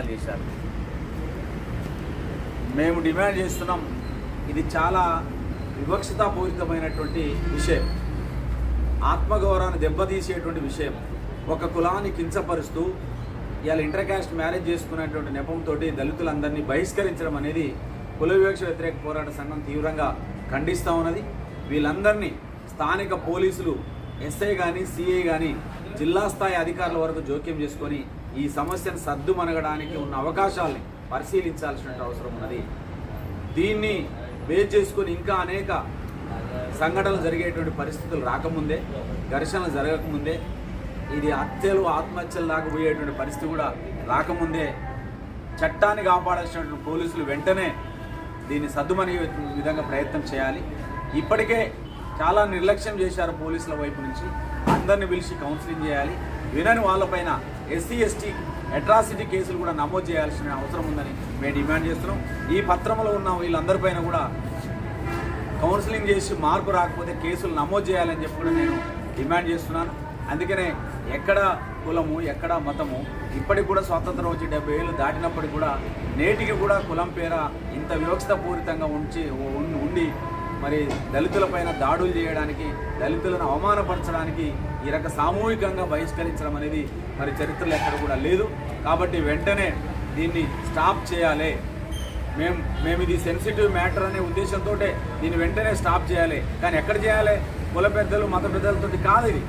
ప్రయత్నాలు చేశారు. మేము డిమాండ్ చేస్తున్నాం. ఇది చాలా వివక్షతాపూరితమైనటువంటి విషయం. ఆత్మగౌరవాన్ని దెబ్బతీసేటువంటి విషయం. ఒక కులాన్ని కించపరుస్తూ ఇవాళ ఇంటర్ క్యాస్ట్ మ్యారేజ్ చేసుకునేటువంటి నెపంతో దళితులందరినీ బహిష్కరించడం అనేది కుల వివక్ష వ్యతిరేక పోరాట సంఘం తీవ్రంగా ఖండిస్తూ ఉన్నది. వీళ్ళందరినీ స్థానిక పోలీసులు ఎస్ఐ కానీ సిఐ కానీ జిల్లా స్థాయి అధికారుల వరకు జోక్యం చేసుకొని ఈ సమస్యను సద్దుమనగడానికి ఉన్న అవకాశాలని పరిశీలించాల్సిన అవసరం ఉన్నది. దీన్ని బేస్ చేసుకొని ఇంకా అనేక సంఘటనలు జరిగేటువంటి పరిస్థితులు రాకముందే ఘర్షణలు జరగకముందే ఇది హత్యలు ఆత్మహత్యలు దాకా పోయేటువంటి పరిస్థితి కూడా రాకముందే చట్టాన్ని కాపాడాల్సినటువంటి పోలీసులు వెంటనే దీన్ని సద్దుమని విధంగా ప్రయత్నం చేయాలి. ఇప్పటికే చాలా నిర్లక్ష్యం చేశారు పోలీసుల వైపు నుంచి. అందరిని పిలిచి కౌన్సిలింగ్ చేయాలి. వినని వాళ్ళపైన ఎస్సీ ఎస్టీ అట్రాసిటీ కేసులు కూడా నమోదు చేయాల్సిన అవసరం ఉందని మేము డిమాండ్ చేస్తున్నాం. ఈ పత్రంలో ఉన్న వీళ్ళందరిపైన కూడా కౌన్సిలింగ్ చేసి మార్పు రాకపోతే కేసులు నమోదు చేయాలని చెప్పి కూడా నేను డిమాండ్ చేస్తున్నాను. అందుకనే ఎక్కడ కులము ఎక్కడ మతము ఇప్పటికి కూడా స్వాతంత్రం వచ్చి డెబ్బై ఏళ్ళు దాటినప్పటికి కూడా నేటికి కూడా కులం పేర ఇంత వ్యవస్థపూరితంగా ఉంచి ఉండి మరి దళితులపైన దాడులు చేయడానికి దళితులను అవమానపరచడానికి ఈ రక సామూహికంగా బహిష్కరించడం అనేది మరి చరిత్రలో ఎక్కడ కూడా లేదు. కాబట్టి వెంటనే దీన్ని స్టాప్ చేయాలి. మేము మేము ఇది సెన్సిటివ్ మ్యాటర్ అనే ఉద్దేశంతో దీన్ని వెంటనే స్టాప్ చేయాలి. కానీ ఎక్కడ చేయాలి? కుల పెద్దలు మత పెద్దలతోటి కాదు ఇది.